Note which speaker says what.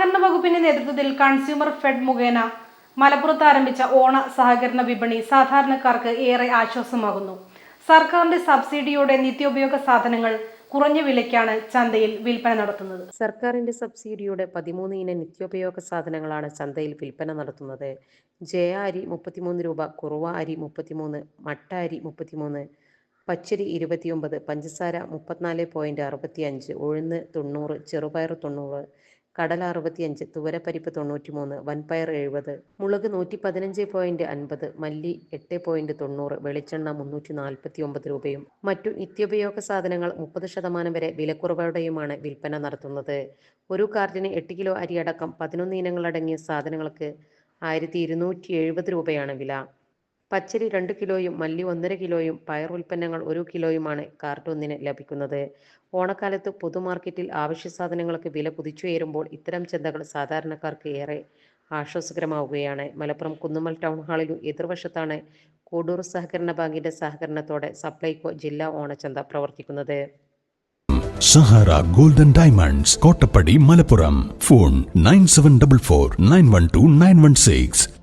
Speaker 1: സഹകരണ വകുപ്പിന്റെ നേതൃത്വത്തിൽ കൺസ്യൂമർ ഫെഡ് മുഖേന മലപ്പുറത്ത് ആരംഭിച്ച ഓണ സഹകരണ വിപണി സാധാരണക്കാർക്ക് ഏറെ ആശ്വാസമാകുന്നു. സർക്കാരിന്റെ സബ്സിഡിയോടെ നിത്യോപയോഗ സാധനങ്ങൾ കുറഞ്ഞ വിലയ്ക്കാണ് ചന്തയിൽ വിൽപ്പന നടത്തുന്നത്.
Speaker 2: സർക്കാരിന്റെ സബ്സിഡിയോടെ പതിമൂന്ന് ഇനം നിത്യോപയോഗ സാധനങ്ങളാണ് ചന്തയിൽ വിൽപ്പന നടത്തുന്നത്. ജയ അരി മുപ്പത്തിമൂന്ന് രൂപ കുറുവ അരി മുപ്പത്തിമൂന്ന് മട്ട അരി മുപ്പത്തിമൂന്ന് പച്ചരി ഇരുപത്തിയൊമ്പത് പഞ്ചസാര മുപ്പത്തിനാല് പോയിന്റ് അറുപത്തി അഞ്ച് ഉഴുന്ന് തൊണ്ണൂറ് ചെറുപയർ തൊണ്ണൂറ് കടല അറുപത്തിയഞ്ച് തുവരപ്പരിപ്പ് തൊണ്ണൂറ്റി മൂന്ന് വൻപയർ എഴുപത് മുളക് നൂറ്റി പതിനഞ്ച് പോയിന്റ് അൻപത് മല്ലി എട്ട് പോയിന്റ് തൊണ്ണൂറ് വെളിച്ചെണ്ണ മുന്നൂറ്റി നാൽപ്പത്തി ഒമ്പത് രൂപയും. മറ്റു നിത്യോപയോഗ സാധനങ്ങൾ മുപ്പത് ശതമാനം വരെ വിലക്കുറവോടെയുമാണ് വിൽപ്പന നടത്തുന്നത്. ഒരു കാർഡിന് എട്ട് കിലോ അരിയടക്കം പതിനൊന്ന് ഇനങ്ങളടങ്ങിയ സാധനങ്ങൾക്ക് ആയിരത്തി ഇരുന്നൂറ്റി എഴുപത് രൂപയാണ് വില. പച്ചരി രണ്ട് കിലോയും മല്ലി ഒന്നര കിലോയും പയർ ഉൽപ്പന്നങ്ങൾ ഒരു കിലോയുമാണ് കാർട്ടൂണിന് ലഭിക്കുന്നത്. ഓണക്കാലത്ത് പൊതുമാർക്കറ്റിൽ ആവശ്യ സാധനങ്ങൾക്ക് വില കുതിച്ചുയരുമ്പോൾ ഇത്തരം ചന്തകൾ സാധാരണക്കാർക്ക് ഏറെ ആശ്വാസകരമാവുകയാണ്. മലപ്പുറം കുന്നുമ്മൽ ടൗൺ ഹാളിലും എതിർവശത്താണ് കോഡൂർ സഹകരണ ബാങ്കിന്റെ സഹകരണത്തോടെ സപ്ലൈകോ ജില്ലാ ഓണച്ചന്ത പ്രവർത്തിക്കുന്നത്.
Speaker 3: Sahara golden diamonds Kottappadi Malappuram. Phone nine seven double four nine one two nine one six.